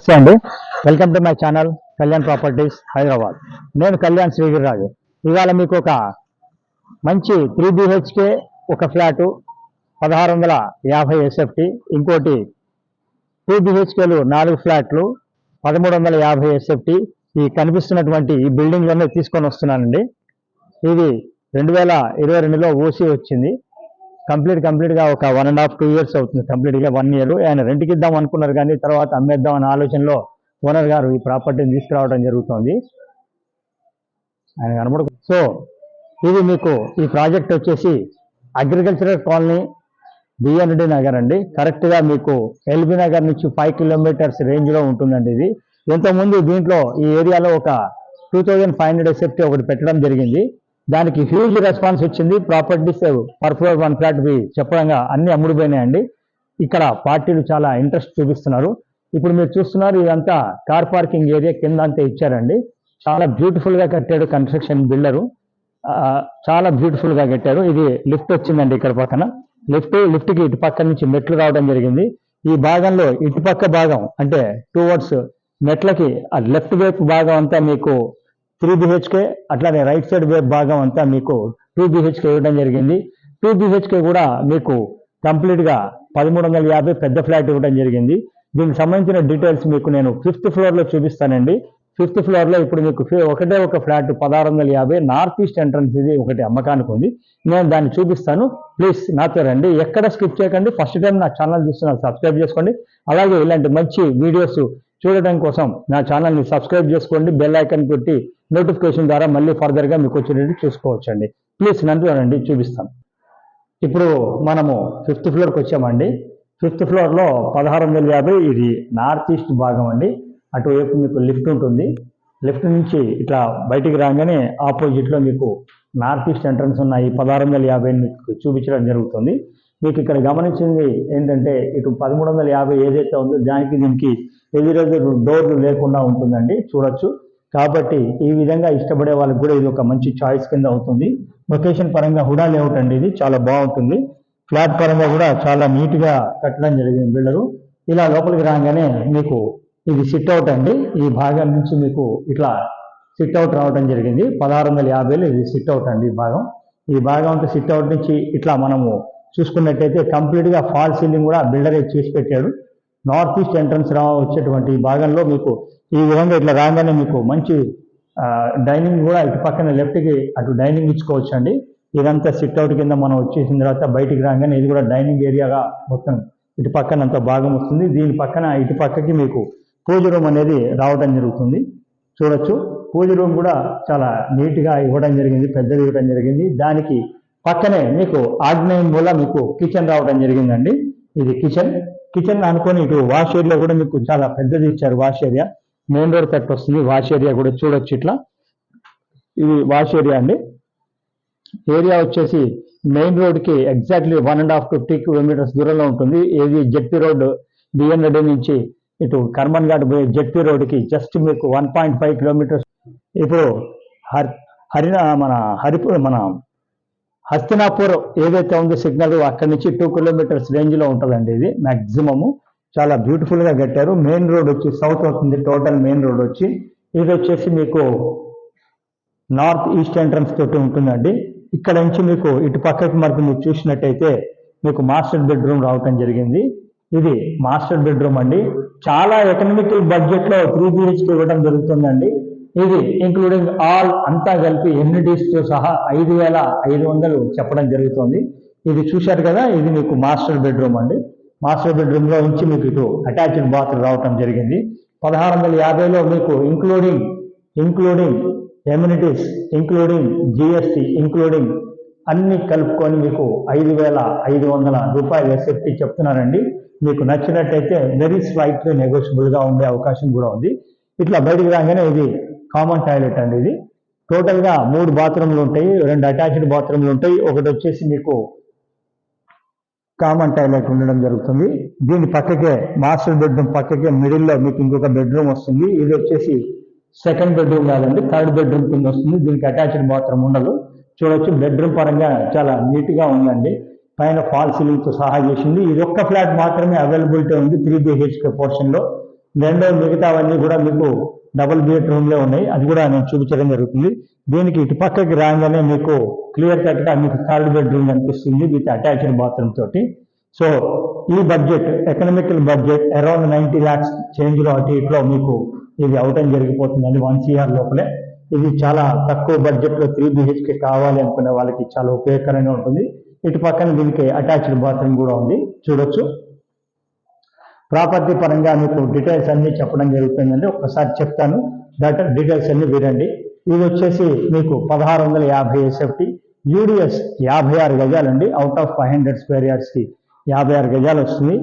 నమస్తే అండి. Welcome to my channel Kalyan properties Hyderabad నేను కళ్యాణ్ శ్రీగిరిరాజు ఇవాళ మీకు ఒక మంచి త్రీ బిహెచ్కే ఒక ఫ్లాటు పదహారు వందల యాభై ఎస్ఎఫ్టి ఇంకోటి టూ బిహెచ్కేలు నాలుగు ఫ్లాట్లు పదమూడు వందల యాభై ఎస్ఎఫ్టి ఈ కనిపిస్తున్నటువంటి ఈ బిల్డింగ్లోనే తీసుకొని వస్తున్నానండి. ఇది రెండు వేల ఇరవై రెండులో ఓసీ వచ్చింది. కంప్లీట్ కంప్లీట్గా ఒక one and half two years అవుతుంది. కంప్లీట్గా వన్ ఇయర్ ఆయన రెంట్కి ఇద్దాం అనుకున్నారు కానీ తర్వాత అమ్మేద్దాం అనే ఆలోచనలో ఓనర్ గారు ఈ ప్రాపర్టీని తీసుకురావడం జరుగుతుంది. ఆయన కనబడు సో ఇది మీకు ఈ ప్రాజెక్ట్ వచ్చేసి అగ్రికల్చరల్ కాలనీ బిఎన్డి నగర్ అండి. కరెక్ట్గా మీకు ఎల్బీ నగర్ నుంచి ఫైవ్ కిలోమీటర్స్ రేంజ్లో ఉంటుందండి ఇది. ఇంతకుముందు దీంట్లో ఈ ఏరియాలో ఒక two thousand five hundred safety ఒకటి పెట్టడం జరిగింది. దానికి హ్యూజ్ రెస్పాన్స్ వచ్చింది. Properties per floor one flat వి చెప్పడంగా అన్ని అమ్ముడుపోయినాయండి. ఇక్కడ పార్టీలు చాలా ఇంట్రెస్ట్ చూపిస్తున్నారు. ఇప్పుడు మీరు చూస్తున్నారు ఇదంతా కార్ పార్కింగ్ ఏరియా కింద అంతా ఇచ్చారండి. చాలా బ్యూటిఫుల్గా కట్టాడు కన్స్ట్రక్షన్ బిల్డరు చాలా బ్యూటిఫుల్గా కట్టారు ఇది లిఫ్ట్ వచ్చిందండి ఇక్కడ పక్కన. లిఫ్ట్ లిఫ్ట్కి ఇటు పక్క నుంచి మెట్లు రావడం జరిగింది. ఈ భాగంలో ఇటుపక్క భాగం అంటే టూ వర్డ్స్ మెట్లకి ఆ లెఫ్ట్ వైపు భాగం అంతా మీకు త్రీ బిహెచ్కే అట్లానే రైట్ సైడ్ భాగం అంతా మీకు టూ బిహెచ్కే ఇవ్వడం జరిగింది. టూ బిహెచ్కే కూడా మీకు కంప్లీట్గా పదమూడు వందల యాభై పెద్ద ఫ్లాట్ ఇవ్వడం జరిగింది. దీనికి సంబంధించిన డీటెయిల్స్ మీకు నేను ఫిఫ్త్ ఫ్లోర్లో చూపిస్తానండి. ఫిఫ్త్ ఫ్లోర్లో ఇప్పుడు మీకు ఒకటే ఒక ఫ్లాట్ పదహారు వందల యాభై నార్త్ ఈస్ట్ ఎంట్రన్స్ ఇది ఒకటి అమ్మకానికి ఉంది. నేను దాన్ని చూపిస్తాను. ప్లీజ్ నాతో రండి. ఎక్కడ స్కిప్ చేయకండి. ఫస్ట్ టైం నా ఛానల్ చూస్తున్నారు సబ్స్క్రైబ్ చేసుకోండి. అలాగే ఇలాంటి మంచి వీడియోస్ చూడటం కోసం నా ఛానల్ని సబ్స్క్రైబ్ చేసుకోండి బెల్ ఐకన్ పెట్టి నోటిఫికేషన్ ద్వారా మళ్ళీ ఫర్దర్గా మీకు వచ్చేటట్టు చూసుకోవచ్చండి. ప్లీజ్ నన్ను రండి చూపిస్తాను ఇప్పుడు మనము ఫిఫ్త్ ఫ్లోర్కి వచ్చామండి. ఫిఫ్త్ ఫ్లోర్లో పదహారు వందల యాభై ఇది నార్త్ ఈస్ట్ భాగం అండి. అటువైపు మీకు లిఫ్ట్ ఉంటుంది. లిఫ్ట్ నుంచి ఇట్లా బయటికి రాగానే ఆపోజిట్లో మీకు నార్త్ ఈస్ట్ ఎంట్రన్స్ ఉన్న ఈ పదహారు వందల యాభై మీకు చూపించడం జరుగుతుంది. మీకు ఇక్కడ గమనించింది ఏంటంటే ఇటు పదమూడు వందల యాభై ఏదైతే ఉందో దానికి దీనికి ఎదురెదురు డోర్లు లేకుండా ఉంటుందండి చూడొచ్చు. కాబట్టి ఈ విధంగా ఇష్టపడే వాళ్ళకి కూడా ఇది ఒక మంచి చాయిస్ కింద అవుతుంది. లొకేషన్ పరంగా హుడా లేఅవుట్ అండి ఇది చాలా బాగుంటుంది. ఫ్లాట్ పరంగా కూడా చాలా నీట్గా కట్టడం జరిగింది బిల్డరు. ఇలా లోపలికి రాగానే మీకు ఇది సిట్ అవుట్ అండి. ఈ భాగం నుంచి మీకు ఇట్లా సిట్ అవుట్ రావడం జరిగింది. పదహారు వందల యాభైలో ఇది సిట్ అవుట్ అండి ఈ భాగం. ఈ భాగం అంతా సిట్ అవుట్ నుంచి ఇట్లా మనము చూసుకున్నట్టయితే కంప్లీట్గా ఫాల్ సీలింగ్ కూడా బిల్డరే చేసి పెట్టాడు. నార్త్ ఈస్ట్ ఎంట్రన్స్ రా వచ్చేటువంటి భాగంలో మీకు ఈ విధంగా ఇట్లా రాగానే మీకు మంచి డైనింగ్ కూడా ఇటు పక్కన లెఫ్ట్కి అటు డైనింగ్ ఇచ్చుకోవచ్చు అండి ఇదంతా సిట్అవుట్ కింద మనం వచ్చేసిన తర్వాత బయటికి రాగానే ఇది కూడా డైనింగ్ ఏరియాగా మొత్తం ఇటు పక్కన అంత భాగం వస్తుంది. దీని పక్కన ఇటు పక్కకి మీకు పూజ రూమ్ అనేది రావడం జరుగుతుంది. చూడొచ్చు. పూజ రూమ్ కూడా చాలా నీట్గా ఇవ్వడం జరిగింది పెద్దది ఇవ్వడం జరిగింది. దానికి పక్కనే మీకు ఆగ్నేయం మూల మీకు కిచెన్ రావడం జరిగిందండి. ఇది కిచెన్ కిచెన్ అనుకొని ఇటు వాష్ ఏరియా కూడా మీకు చాలా పెద్దది ఇచ్చారు wash area main road cut వస్తుంది వాష్ ఏరియా కూడా చూడొచ్చు ఇట్లా. ఇది వాష్ ఏరియా అండి. ఏరియా వచ్చేసి మెయిన్ రోడ్కి exactly one and half to three kilometres దూరంలో ఉంటుంది. ఏది జెడ్పీ రోడ్ బిఎన్ నుంచి ఇటు కర్మన్ ఘాట్ పోయే జెడ్పీ రోడ్కి జస్ట్ మీకు వన్ పాయింట్ ఫైవ్ కిలోమీటర్స్ ఇప్పుడు హరి హరి మన హరిపూర్ మన హస్తినాపూర్ ఏదైతే ఉందో సిగ్నల్ అక్కడి నుంచి టూ కిలోమీటర్స్ రేంజ్లో ఉంటుందండి ఇది. మ్యాక్సిమము చాలా బ్యూటిఫుల్గా కట్టారు. మెయిన్ రోడ్ వచ్చి సౌత్ అవుతుంది టోటల్ మెయిన్ రోడ్ వచ్చి. ఇది వచ్చేసి మీకు నార్త్ ఈస్ట్ ఎంట్రన్స్ తోటి ఉంటుందండి. ఇక్కడ నుంచి మీకు ఇటు పక్కకి మరి మీరు చూసినట్టయితే మీకు మాస్టర్ బెడ్రూమ్ రావటం జరిగింది. ఇది మాస్టర్ బెడ్రూమ్ అండి. చాలా ఎకనామికల్ బడ్జెట్లో త్రీ బిహెచ్కే ఇవ్వడం జరుగుతుందండి. ఇది ఇంక్లూడింగ్ ఆల్ అంతా కలిపి ఎమ్యూనిటీస్ సహా ఐదు వేల ఐదు వందలు చెప్పడం జరుగుతుంది. ఇది చూశారు కదా ఇది మీకు మాస్టర్ బెడ్రూమ్ అండి. మాస్టర్ బెడ్రూమ్లో ఉంచి మీకు ఇటు అటాచ్డ్ బాత్ రావటం జరిగింది. పదహారు వందల యాభైలో మీకు including including amenities including GST including అన్ని కలుపుకొని మీకు ఐదు వేల ఐదు వందల రూపాయలు ఎస్ఎఫ్టీ చెప్తున్నారండి. మీకు నచ్చినట్టయితే వెరీ స్లైట్లీ నెగోషియబుల్గా ఉండే అవకాశం కూడా ఉంది. ఇట్లా బయటకు రాగానే ఇది కామన్ టాయిలెట్ అండి ఇది. టోటల్గా మూడు బాత్రూమ్లు ఉంటాయి రెండు అటాచ్డ్ బాత్రూమ్లు ఉంటాయి. ఒకటి వచ్చేసి మీకు కామన్ టాయిలెట్ ఉండడం జరుగుతుంది. దీని పక్కకే మాస్టర్ బెడ్రూమ్ పక్కకే మిడిల్లో మీకు ఇంకొక బెడ్రూమ్ వస్తుంది. ఇది వచ్చేసి సెకండ్ బెడ్రూమ్ కాదండి థర్డ్ బెడ్రూమ్ కింద వస్తుంది. దీనికి అటాచ్డ్ బాత్రూమ్ ఉండదు. చూడొచ్చు బెడ్రూమ్ పరంగా చాలా నీట్గా ఉందండి. పైన ఫాల్ సీలింగ్తో సహాయం సహా చేసింది. ఇది ఒక్క ఫ్లాట్ మాత్రమే అవైలబిలిటీ ఉంది త్రీ బిహెచ్కే పోర్షన్లో రెండో మిగతావన్నీ కూడా మీకు డబుల్ బెడ్రూమ్లే ఉన్నాయి. అది కూడా నేను చూపించడం జరుగుతుంది. దీనికి ఇటు పక్కకి రాగానే మీకు క్లియర్ కట్గా మీకు థర్డ్ బెడ్రూమ్ కనిపిస్తుంది విత్ అటాచ్డ్ బాత్రూమ్ తోటి. సో ఈ budget economical budget around ninety lakhs చేంజ్లో అటు ఇట్లో మీకు ఇది అవటం జరిగిపోతుందండి వన్ సిఆర్ లోపలే. ఇది చాలా తక్కువ బడ్జెట్లో త్రీ బిహెచ్కే కావాలి అనుకునే వాళ్ళకి చాలా ఉపయోగకరంగా ఉంటుంది. ఇటు పక్కన దీనికి అటాచ్డ్ బాత్రూమ్ కూడా ఉంది. చూడొచ్చు. ప్రాపర్టీ పరంగా మీకు డీటెయిల్స్ అన్ని చెప్పడం జరుగుతుందండి. ఒక్కసారి చెప్తాను. దట్ డీటెయిల్స్ అన్ని వినండి. ఇది వచ్చేసి మీకు పదహారు వందల యాభై ఎస్ఎఫ్టీ యూడిఎస్ యాభై ఆరు గజాలండి. Out of five hundred square యార్డ్స్కి యాభై ఆరు గజాలు వస్తుంది.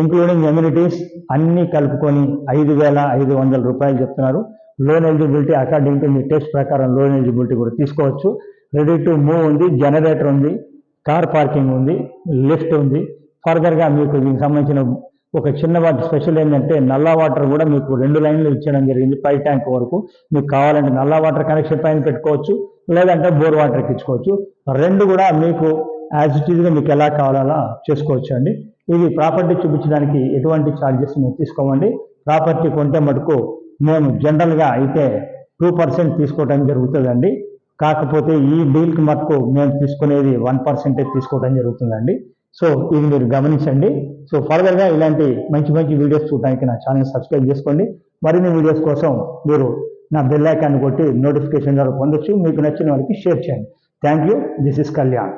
ఇంక్లూడింగ్ ఎమ్యూనిటీస్ అన్నీ కలుపుకొని ఐదు వేల ఐదు వందల రూపాయలు చెప్తున్నారు. లోన్ ఎలిజిబిలిటీ అకార్డింగ్ టు మీ టెస్ట్ ప్రకారం లోన్ ఎలిజిబిలిటీ కూడా తీసుకోవచ్చు. రెడీ టు మూవ్ ఉంది జనరేటర్ ఉంది కార్ పార్కింగ్ ఉంది లిఫ్ట్ ఉంది. ఫర్దర్గా మీకు దీనికి సంబంధించిన ఒక చిన్న వాటి స్పెషల్ ఏంటంటే నల్లా వాటర్ కూడా మీకు రెండు లైన్లు ఇచ్చడం జరిగింది పై ట్యాంక్ వరకు. మీకు కావాలంటే నల్లా వాటర్ కనెక్షన్ పైన పెట్టుకోవచ్చు లేదంటే బోర్ వాటర్ ఎక్కించుకోవచ్చు. రెండు కూడా మీకు యాజ్ ఇట్ ఈజ్గా మీకు ఎలా కావాలో చేసుకోవచ్చు అండి. ఇది ప్రాపర్టీ చూపించడానికి ఎటువంటి ఛార్జెస్ మేము తీసుకోమండి. ప్రాపర్టీ కొంటే మటుకు మేము జనరల్గా అయితే టూ పర్సెంట్ తీసుకోవడం జరుగుతుందండి. కాకపోతే ఈ డీల్కి మటుకు మేము తీసుకునేది వన్ పర్సెంటే తీసుకోవడం జరుగుతుందండి. సో ఇది మీరు గమనించండి. సో ఫర్దర్గా ఇలాంటి మంచి మంచి వీడియోస్ చూడడానికి నా ఛానల్ సబ్స్క్రైబ్ చేసుకోండి. మరిన్ని వీడియోస్ కోసం మీరు నా బెల్ ఐకాన్ కొట్టి నోటిఫికేషన్ ద్వారా పొందొచ్చు. మీకు నచ్చిన వారికి షేర్ చేయండి. Thank you this is Kalyan